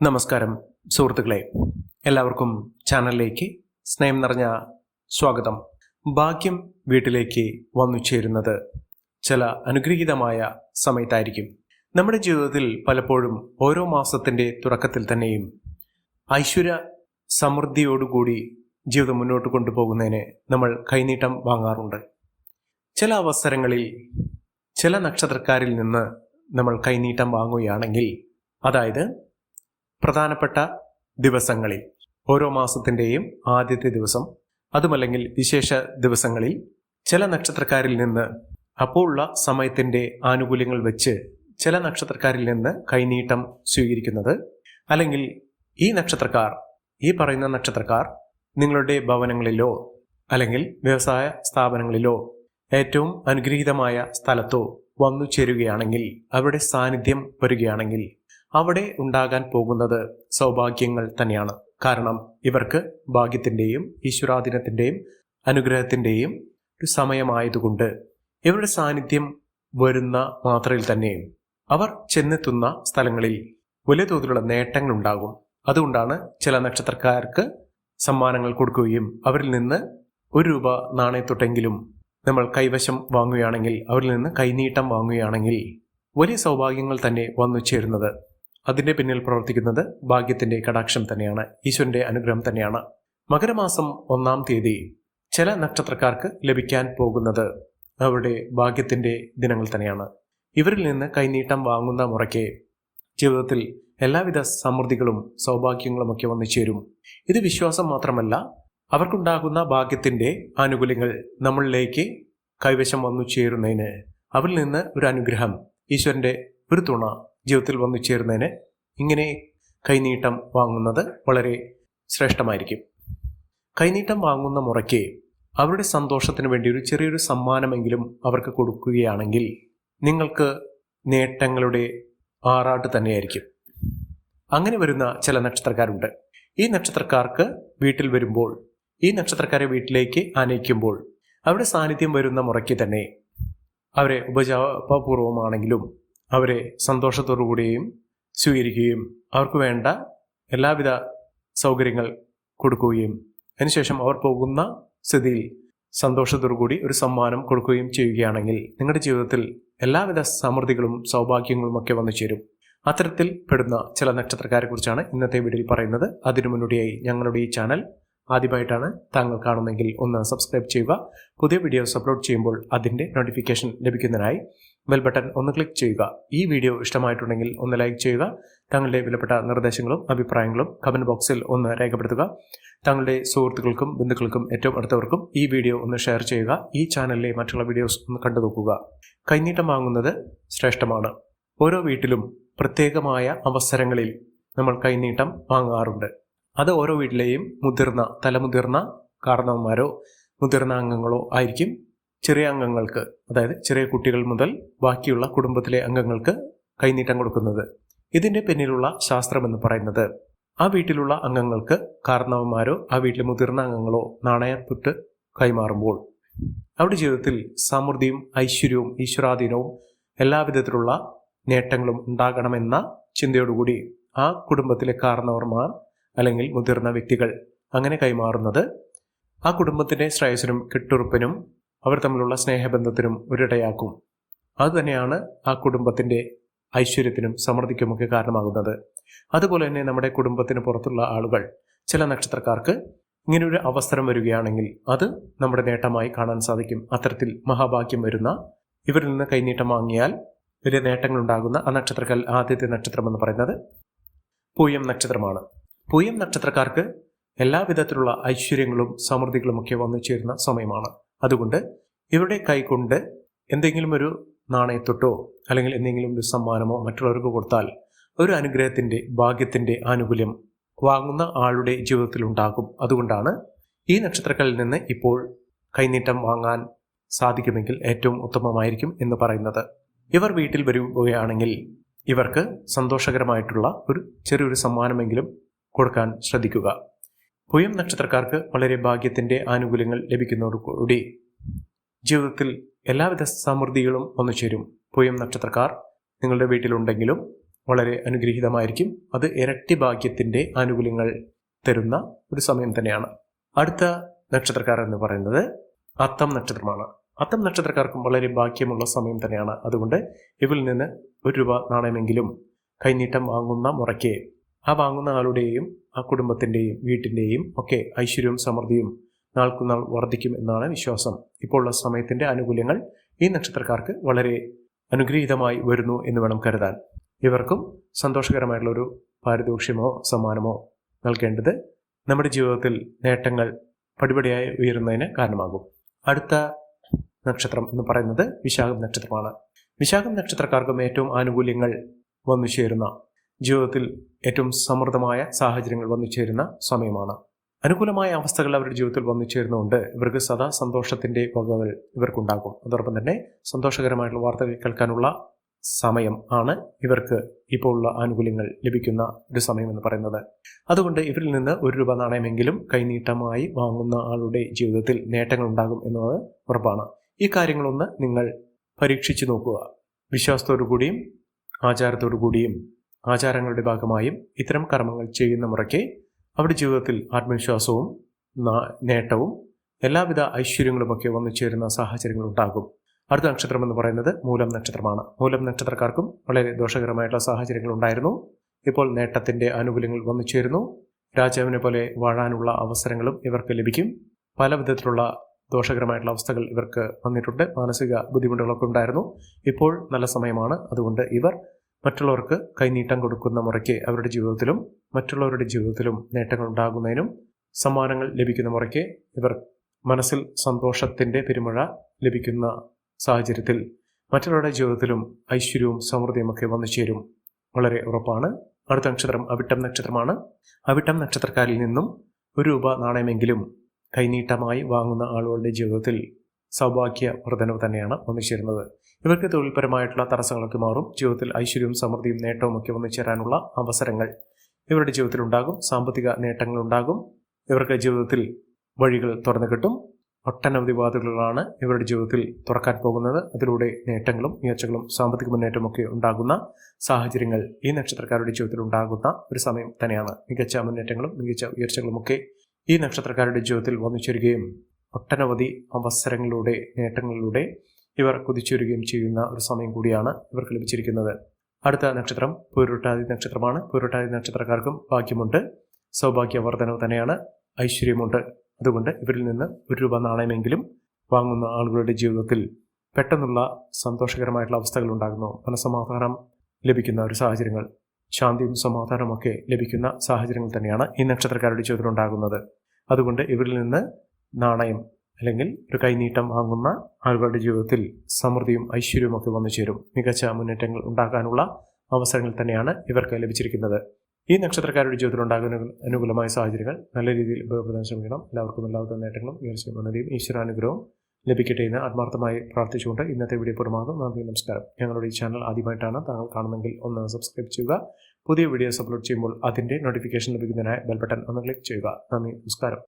നമസ്കാരം സുഹൃത്തുക്കളെ. എല്ലാവർക്കും ചാനലിലേക്ക് സ്നേഹം നിറഞ്ഞ സ്വാഗതം. ഭാഗ്യം വീട്ടിലേക്ക് വന്നു ചേരുന്നത് ചില അനുഗ്രഹീതമായ സമയത്തായിരിക്കും. നമ്മുടെ ജീവിതത്തിൽ പലപ്പോഴും ഓരോ മാസത്തിന്റെ തുടക്കത്തിൽ തന്നെയും ഐശ്വര്യ സമൃദ്ധിയോടുകൂടി ജീവിതം മുന്നോട്ട് കൊണ്ടുപോകുന്നതിന് നമ്മൾ കൈനീട്ടം വാങ്ങാറുണ്ട്. ചില അവസരങ്ങളിൽ ചില നക്ഷത്രക്കാരിൽ നിന്ന് നമ്മൾ കൈനീട്ടം വാങ്ങുകയാണെങ്കിൽ അതായത് പ്രധാനപ്പെട്ട ദിവസങ്ങളിൽ ഓരോ മാസത്തിന്റെയും ആദ്യത്തെ ദിവസം അതുമല്ലെങ്കിൽ വിശേഷ ദിവസങ്ങളിൽ ചില നക്ഷത്രക്കാരിൽ നിന്ന് അപ്പോൾ ഉള്ള സമയത്തിന്റെ ആനുകൂല്യങ്ങൾ വെച്ച് ചില നക്ഷത്രക്കാരിൽ നിന്ന് കൈനീട്ടം സ്വീകരിക്കുന്നത്. അല്ലെങ്കിൽ ഈ നക്ഷത്രക്കാർ ഈ പറയുന്ന നക്ഷത്രക്കാർ നിങ്ങളുടെ ഭവനങ്ങളിലോ അല്ലെങ്കിൽ വ്യവസായ സ്ഥാപനങ്ങളിലോ ഏറ്റവും അനുഗ്രഹീതമായ സ്ഥലത്തോ വന്നു ചേരുകയാണെങ്കിൽ അവരുടെ സാന്നിധ്യം വരികയാണെങ്കിൽ അവിടെ ഉണ്ടാകാൻ പോകുന്നത് സൗഭാഗ്യങ്ങൾ തന്നെയാണ്. കാരണം ഇവർക്ക് ഭാഗ്യത്തിന്റെയും ഈശ്വരാധീനത്തിന്റെയും അനുഗ്രഹത്തിന്റെയും ഒരു സമയമായതുകൊണ്ട് ഇവരുടെ സാന്നിധ്യം വരുന്ന മാത്രയിൽ തന്നെയും അവർ ചെന്നെത്തുന്ന സ്ഥലങ്ങളിൽ വലിയ തോതിലുള്ള നേട്ടങ്ങൾ ഉണ്ടാകും. അതുകൊണ്ടാണ് ചില നക്ഷത്രക്കാർക്ക് സമ്മാനങ്ങൾ കൊടുക്കുകയും അവരിൽ നിന്ന് ഒരു രൂപ നാണയത്തൊട്ടെങ്കിലും നമ്മൾ കൈവശം വാങ്ങുകയാണെങ്കിൽ അവരിൽ നിന്ന് കൈനീട്ടം വാങ്ങുകയാണെങ്കിൽ വലിയ സൗഭാഗ്യങ്ങൾ തന്നെ വന്നു ചേരുന്നത്. അതിന്റെ പിന്നിൽ പ്രവർത്തിക്കുന്നത് ഭാഗ്യത്തിന്റെ കടാക്ഷം തന്നെയാണ് ഈശ്വരന്റെ അനുഗ്രഹം തന്നെയാണ്. മകരമാസം ഒന്നാം തീയതി ചില നക്ഷത്രക്കാർക്ക് ലഭിക്കാൻ പോകുന്നത് അവരുടെ ഭാഗ്യത്തിന്റെ ദിനങ്ങൾ തന്നെയാണ്. ഇവരിൽ നിന്ന് കൈനീട്ടം വാങ്ങുന്ന മുറയ്ക്ക് ജീവിതത്തിൽ എല്ലാവിധ സമൃദ്ധികളും സൗഭാഗ്യങ്ങളും ഒക്കെ വന്നു ചേരും. ഇത് വിശ്വാസം മാത്രമല്ല അവർക്കുണ്ടാകുന്ന ഭാഗ്യത്തിന്റെ ആനുകൂല്യങ്ങൾ നമ്മളിലേക്ക് കൈവശം വന്നു ചേരുന്നതിന് അവരിൽ നിന്ന് ഒരു അനുഗ്രഹം ഈശ്വരന്റെ ഒരു തുണ ജീവിതത്തിൽ വന്നു ചേരുന്നതിന് ഇങ്ങനെ കൈനീട്ടം വാങ്ങുന്നത് വളരെ ശ്രേഷ്ഠമായിരിക്കും. കൈനീട്ടം വാങ്ങുന്ന മുറയ്ക്ക് അവരുടെ സന്തോഷത്തിന് വേണ്ടി ഒരു ചെറിയൊരു സമ്മാനമെങ്കിലും അവർക്ക് കൊടുക്കുകയാണെങ്കിൽ നിങ്ങൾക്ക് നേട്ടങ്ങളുടെ ആറാട്ട് തന്നെയായിരിക്കും. അങ്ങനെ വരുന്ന ചില നക്ഷത്രക്കാരുണ്ട്. ഈ നക്ഷത്രക്കാർക്ക് വീട്ടിൽ വരുമ്പോൾ ഈ നക്ഷത്രക്കാരെ വീട്ടിലേക്ക് ആനയിക്കുമ്പോൾ അവരുടെ സാന്നിധ്യം വരുന്ന മുറയ്ക്ക് തന്നെ അവരെ ഉപജാപപൂർവമാണെങ്കിലും അവരെ സന്തോഷത്തോടുകൂടിയും സ്വീകരിക്കുകയും അവർക്ക് വേണ്ട എല്ലാവിധ സൗകര്യങ്ങൾ കൊടുക്കുകയും അതിനുശേഷം അവർ പോകുന്ന സ്ഥിതിയിൽ സന്തോഷത്തോടുകൂടി ഒരു സമ്മാനം കൊടുക്കുകയും ചെയ്യുകയാണെങ്കിൽ നിങ്ങളുടെ ജീവിതത്തിൽ എല്ലാവിധ സമൃദ്ധികളും സൗഭാഗ്യങ്ങളും ഒക്കെ വന്നു ചേരും. അത്തരത്തിൽ പെടുന്ന ചില നക്ഷത്രക്കാരെ കുറിച്ചാണ് ഇന്നത്തെ വീഡിയോയിൽ പറയുന്നത്. അതിനു മുന്നോടിയായി ഞങ്ങളുടെ ഈ ചാനൽ ആദ്യമായിട്ടാണ് താങ്കൾ കാണുന്നെങ്കിൽ ഒന്ന് സബ്സ്ക്രൈബ് ചെയ്യുക. പുതിയ വീഡിയോസ് അപ്ലോഡ് ചെയ്യുമ്പോൾ അതിന്റെ നോട്ടിഫിക്കേഷൻ ലഭിക്കുന്നതിനായി ബെൽ ബട്ടൺ ഒന്ന് ക്ലിക്ക് ചെയ്യുക. ഈ വീഡിയോ ഇഷ്ടമായിട്ടുണ്ടെങ്കിൽ ഒന്ന് ലൈക്ക് ചെയ്യുക. താങ്കളുടെ വിലപ്പെട്ട നിർദ്ദേശങ്ങളും അഭിപ്രായങ്ങളും കമന്റ് ബോക്സിൽ ഒന്ന് രേഖപ്പെടുത്തുക. താങ്കളുടെ സുഹൃത്തുക്കൾക്കും ബന്ധുക്കൾക്കും ഏറ്റവും അടുത്തവർക്കും ഈ വീഡിയോ ഒന്ന് ഷെയർ ചെയ്യുക. ഈ ചാനലിലെ മറ്റുള്ള വീഡിയോസ് ഒന്ന് കണ്ടു നോക്കുക. കൈനീട്ടം വാങ്ങുന്നത് ശ്രേഷ്ഠമാണ്. ഓരോ വീട്ടിലും പ്രത്യേകമായ അവസരങ്ങളിൽ നമ്മൾ കൈനീട്ടം വാങ്ങാറുണ്ട്. അത് ഓരോ വീട്ടിലെയും മുതിർന്ന തലമുതിർന്ന കാരണവന്മാരോ മുതിർന്ന അംഗങ്ങളോ ആയിരിക്കും ചെറിയ അംഗങ്ങൾക്ക് അതായത് ചെറിയ കുട്ടികൾ മുതൽ ബാക്കിയുള്ള കുടുംബത്തിലെ അംഗങ്ങൾക്ക് കൈനീട്ടം കൊടുക്കുന്നത്. ഇതിന്റെ പിന്നിലുള്ള ശാസ്ത്രം എന്ന് പറയുന്നത് ആ വീട്ടിലുള്ള അംഗങ്ങൾക്ക് കാരണവന്മാരോ ആ വീട്ടിലെ മുതിർന്ന അംഗങ്ങളോ നാണയത്തുട്ട് കൈമാറുമ്പോൾ അവരുടെ ജീവിതത്തിൽ സമൃദ്ധിയും ഐശ്വര്യവും ഈശ്വരാധീനവും എല്ലാവിധത്തിലുള്ള നേട്ടങ്ങളും ഉണ്ടാകണമെന്ന ചിന്തയോടുകൂടി ആ കുടുംബത്തിലെ കാരണവർമാർ അല്ലെങ്കിൽ മുതിർന്ന വ്യക്തികൾ അങ്ങനെ കൈമാറുന്നത് ആ കുടുംബത്തിന്റെ ശ്രേയസിനും കെട്ടുറപ്പിനും അവർ തമ്മിലുള്ള സ്നേഹബന്ധത്തിനും ഒരിടയാക്കും. അതുതന്നെയാണ് ആ കുടുംബത്തിന്റെ ഐശ്വര്യത്തിനും സമൃദ്ധിക്കുമൊക്കെ കാരണമാകുന്നത്. അതുപോലെ തന്നെ നമ്മുടെ കുടുംബത്തിന് പുറത്തുള്ള ആളുകൾ ചില നക്ഷത്രക്കാർക്ക് ഇങ്ങനൊരു അവസരം വരികയാണെങ്കിൽ അത് നമ്മുടെ നേട്ടമായി കാണാൻ സാധിക്കും. അത്തരത്തിൽ മഹാഭാഗ്യം വരുന്ന ഇവരിൽ നിന്ന് കൈനീട്ടം വാങ്ങിയാൽ വലിയ നേട്ടങ്ങൾ ഉണ്ടാകുന്ന ആ നക്ഷത്രക്കാൽ ആദ്യത്തെ നക്ഷത്രം എന്ന് പറയുന്നത് പൂയം നക്ഷത്രമാണ്. പൂയം നക്ഷത്രക്കാർക്ക് എല്ലാവിധത്തിലുള്ള ഐശ്വര്യങ്ങളും സമൃദ്ധികളും ഒക്കെ വന്നു ചേരുന്ന സമയമാണ്. അതുകൊണ്ട് ഇവരുടെ കൈകൊണ്ട് എന്തെങ്കിലും ഒരു നാണയത്തൊട്ടോ അല്ലെങ്കിൽ എന്തെങ്കിലും ഒരു സമ്മാനമോ മറ്റുള്ളവർക്ക് കൊടുത്താൽ ഒരു അനുഗ്രഹത്തിന്റെ ഭാഗ്യത്തിന്റെ ആനുകൂല്യം വാങ്ങുന്ന ആളുടെ ജീവിതത്തിൽ ഉണ്ടാകും. അതുകൊണ്ടാണ് ഈ നക്ഷത്രക്കളിൽ നിന്ന് ഇപ്പോൾ കൈനീട്ടം വാങ്ങാൻ സാധിക്കുമെങ്കിൽ ഏറ്റവും ഉത്തമമായിരിക്കും എന്ന് പറയുന്നത്. ഇവർ വീട്ടിൽ വരികയാണെങ്കിൽ ഇവർക്ക് സന്തോഷകരമായിട്ടുള്ള ഒരു ചെറിയൊരു സമ്മാനമെങ്കിലും കൊടുക്കാൻ ശ്രദ്ധിക്കുക. പുയം നക്ഷത്രക്കാർക്ക് വളരെ ഭാഗ്യത്തിന്റെ ആനുകൂല്യങ്ങൾ ലഭിക്കുന്നതോടുകൂടി ജീവിതത്തിൽ എല്ലാവിധ സമൃദ്ധികളും വന്നു ചേരും. പുയം നക്ഷത്രക്കാർ നിങ്ങളുടെ വീട്ടിലുണ്ടെങ്കിലും വളരെ അനുഗ്രഹീതമായിരിക്കും. അത് ഇരട്ടി ഭാഗ്യത്തിന്റെ ആനുകൂല്യങ്ങൾ തരുന്ന ഒരു സമയം തന്നെയാണ്. അടുത്ത നക്ഷത്രക്കാർ എന്ന് പറയുന്നത് അത്തം നക്ഷത്രമാണ്. അത്തം നക്ഷത്രക്കാർക്കും വളരെ ഭാഗ്യമുള്ള സമയം തന്നെയാണ്. അതുകൊണ്ട് ഇവിൽ നിന്ന് ഒരു രൂപ നാണയമെങ്കിലും കൈനീട്ടം വാങ്ങുന്ന മുറയ്ക്ക് ആ വാങ്ങുന്ന ആളുടെയും ആ കുടുംബത്തിന്റെയും വീട്ടിന്റെയും ഒക്കെ ഐശ്വര്യവും സമൃദ്ധിയും നാൾക്കുനാൾ വർദ്ധിക്കും എന്നാണ് വിശ്വാസം. ഇപ്പോൾ ഉള്ള സമയത്തിന്റെ ആനുകൂല്യങ്ങൾ ഈ നക്ഷത്രക്കാർക്ക് വളരെ അനുഗ്രഹീതമായി വരുന്നു എന്ന് വേണം കരുതാൻ. ഇവർക്കും സന്തോഷകരമായിട്ടുള്ള ഒരു പാരിതോഷ്യമോ സമ്മാനമോ നൽകേണ്ടത് നമ്മുടെ ജീവിതത്തിൽ നേട്ടങ്ങൾ പടിപടിയായി ഉയരുന്നതിന് കാരണമാകും. അടുത്ത നക്ഷത്രം എന്ന് പറയുന്നത് വിശാഖം നക്ഷത്രമാണ്. വിശാഖം നക്ഷത്രക്കാർക്കും ഏറ്റവും ആനുകൂല്യങ്ങൾ വന്നു ചേരുന്ന ജീവിതത്തിൽ ഏറ്റവും സമൃദ്ധമായ സാഹചര്യങ്ങൾ വന്നു ചേരുന്ന സമയമാണ്. അനുകൂലമായ അവസ്ഥകൾ അവരുടെ ജീവിതത്തിൽ വന്നു ചേരുന്നതുകൊണ്ട് ഇവർക്ക് സദാ സന്തോഷത്തിന്റെ വകകൾ ഇവർക്കുണ്ടാകും. അതോടൊപ്പം തന്നെ സന്തോഷകരമായിട്ടുള്ള വാർത്തകൾ കേൾക്കാനുള്ള സമയം ആണ് ഇവർക്ക് ഇപ്പോൾ ഉള്ള ആനുകൂല്യങ്ങൾ ലഭിക്കുന്ന ഒരു സമയം എന്ന് പറയുന്നത്. അതുകൊണ്ട് ഇവരിൽ നിന്ന് ഒരു രൂപ നാണയമെങ്കിലും കൈനീട്ടമായി വാങ്ങുന്ന ആളുടെ ജീവിതത്തിൽ നേട്ടങ്ങൾ ഉണ്ടാകും എന്നത് ഉറപ്പാണ്. ഈ കാര്യങ്ങളൊന്ന് നിങ്ങൾ പരീക്ഷിച്ചു നോക്കുക. വിശ്വാസത്തോടു കൂടിയും ആചാരത്തോടു കൂടിയും ആചാരങ്ങളുടെ ഭാഗമായും ഇത്തരം കർമ്മങ്ങൾ ചെയ്യുന്ന മുറയ്ക്ക് അവരുടെ ജീവിതത്തിൽ ആത്മവിശ്വാസവും നേട്ടവും എല്ലാവിധ ഐശ്വര്യങ്ങളുമൊക്കെ വന്നു ചേരുന്ന സാഹചര്യങ്ങൾ ഉണ്ടാകും അടുത്ത നക്ഷത്രം എന്ന് പറയുന്നത് മൂലം നക്ഷത്രമാണ്. മൂലം നക്ഷത്രക്കാർക്കും വളരെ ദോഷകരമായിട്ടുള്ള സാഹചര്യങ്ങൾ ഉണ്ടായിരുന്നു. ഇപ്പോൾ നേട്ടത്തിന്റെ ആനുകൂല്യങ്ങൾ വന്നു ചേരുന്നു. രാജാവിനെ പോലെ വാഴാനുള്ള അവസരങ്ങളും ഇവർക്ക് ലഭിക്കും. പല വിധത്തിലുള്ള ദോഷകരമായിട്ടുള്ള അവസ്ഥകൾ ഇവർക്ക് വന്നിട്ടുണ്ട്. മാനസിക ബുദ്ധിമുട്ടുകളൊക്കെ ഉണ്ടായിരുന്നു. ഇപ്പോൾ നല്ല സമയമാണ്. അതുകൊണ്ട് ഇവർ മറ്റുള്ളവർക്ക് കൈനീട്ടം കൊടുക്കുന്ന മുറയ്ക്ക് അവരുടെ ജീവിതത്തിലും മറ്റുള്ളവരുടെ ജീവിതത്തിലും നേട്ടങ്ങൾ ഉണ്ടാകുന്നതിനും സമ്മാനങ്ങൾ ലഭിക്കുന്ന മുറയ്ക്ക് ഇവർ മനസ്സിൽ സന്തോഷത്തിന്റെ പെരുമഴ ലഭിക്കുന്ന സാഹചര്യത്തിൽ മറ്റുള്ളവരുടെ ജീവിതത്തിലും ഐശ്വര്യവും സമൃദ്ധിയും ഒക്കെ വന്നു ചേരും. വളരെ ഉറപ്പാണ്. അടുത്ത നക്ഷത്രം അവിട്ടം നക്ഷത്രമാണ്. അവിട്ടം നക്ഷത്രക്കാരിൽ നിന്നും ഒരു രൂപ നാണയമെങ്കിലും കൈനീട്ടമായി വാങ്ങുന്ന ആളുകളുടെ ജീവിതത്തിൽ സൗഭാഗ്യ വർധനവ് തന്നെയാണ് വന്നു ചേരുന്നത്. ഇവർക്ക് തൊഴിൽപരമായിട്ടുള്ള തടസ്സങ്ങളൊക്കെ മാറും. ജീവിതത്തിൽ ഐശ്വര്യവും സമൃദ്ധിയും നേട്ടവും ഒക്കെ വന്നു ചേരാനുള്ള അവസരങ്ങൾ ഇവരുടെ ജീവിതത്തിൽ ഉണ്ടാകും. സാമ്പത്തിക നേട്ടങ്ങൾ ഉണ്ടാകും. ഇവർക്ക് ജീവിതത്തിൽ വഴികൾ തുറന്നു കിട്ടും. ഒട്ടനവധി വാതിലുകളാണ് ഇവരുടെ ജീവിതത്തിൽ തുറക്കാൻ പോകുന്നത്. അതിലൂടെ നേട്ടങ്ങളും ഉയർച്ചകളും സാമ്പത്തിക മുന്നേറ്റവും ഒക്കെ ഉണ്ടാകുന്ന സാഹചര്യങ്ങൾ ഈ നക്ഷത്രക്കാരുടെ ജീവിതത്തിൽ ഉണ്ടാകുന്ന ഒരു സമയം തന്നെയാണ്. മികച്ച മുന്നേറ്റങ്ങളും മികച്ച ഉയർച്ചകളും ഒക്കെ ഈ നക്ഷത്രക്കാരുടെ ജീവിതത്തിൽ വന്നു ചേരുകയും ഒട്ടനവധി അവസരങ്ങളിലൂടെ നേട്ടങ്ങളിലൂടെ ഇവർ കുതിച്ചുരുകയും ചെയ്യുന്ന ഒരു സമയം കൂടിയാണ് ഇവർക്ക് ലഭിച്ചിരിക്കുന്നത്. അടുത്ത നക്ഷത്രം പൂരുട്ടാതി നക്ഷത്രമാണ്. പൂരുട്ടാതി നക്ഷത്രക്കാർക്കും ഭാഗ്യമുണ്ട്. സൗഭാഗ്യവർദ്ധനവ് തന്നെയാണ്. ഐശ്വര്യമുണ്ട്. അതുകൊണ്ട് ഇവരിൽ നിന്ന് ഒരു രൂപ നാണയമെങ്കിലും വാങ്ങുന്ന ആളുകളുടെ ജീവിതത്തിൽ പെട്ടെന്നുള്ള സന്തോഷകരമായിട്ടുള്ള അവസ്ഥകൾ ഉണ്ടാകുന്നു. മനസമാധാനം ലഭിക്കുന്ന ഒരു സാഹചര്യങ്ങൾ ശാന്തിയും സമാധാനമൊക്കെ ലഭിക്കുന്ന സാഹചര്യങ്ങൾ തന്നെയാണ് ഈ നക്ഷത്രക്കാരുടെ ജീവിതത്തിൽ ഉണ്ടാകുന്നത് അതുകൊണ്ട് ഇവരിൽ നിന്ന് നാണയം അല്ലെങ്കിൽ ഒരു കൈനീട്ടം വാങ്ങുന്ന ആളുകളുടെ ജീവിതത്തിൽ സമൃദ്ധിയും ഐശ്വര്യവും ഒക്കെ വന്നു ചേരും. മികച്ച മുന്നേറ്റങ്ങൾ ഉണ്ടാക്കാനുള്ള അവസരങ്ങൾ തന്നെയാണ് ഇവർക്ക് ലഭിച്ചിരിക്കുന്നത്. ഈ നക്ഷത്രക്കാരുടെ ജീവിതത്തിൽ ഉണ്ടാകുന്ന അനുകൂലമായ സാഹചര്യങ്ങൾ നല്ല രീതിയിൽ ഉപയോഗപ്പെടാൻ ശ്രമിക്കണം എല്ലാവർക്കും എല്ലാവിധ നേട്ടങ്ങളും ഉയർച്ചയും ഉന്നതിയും ഈശ്വരാനുഗ്രഹവും ലഭിക്കട്ടെ എന്ന് ആത്മാർത്ഥമായി പ്രാർത്ഥിച്ചുകൊണ്ട് ഇന്നത്തെ വീഡിയോ പൂർണമാകും നന്ദി നമസ്കാരം. ഞങ്ങളുടെ ഈ ചാനൽ ആദ്യമായിട്ടാണ് താങ്കൾ കാണുന്നെങ്കിൽ ഒന്ന് സബ്സ്ക്രൈബ് ചെയ്യുക. പുതിയ വീഡിയോസ് അപ്ലോഡ് ചെയ്യുമ്പോൾ അതിന്റെ നോട്ടിഫിക്കേഷൻ ലഭിക്കുന്നതിനായി ബെൽബട്ടൺ ഒന്ന് ക്ലിക്ക് ചെയ്യുക. നന്ദി നമസ്കാരം.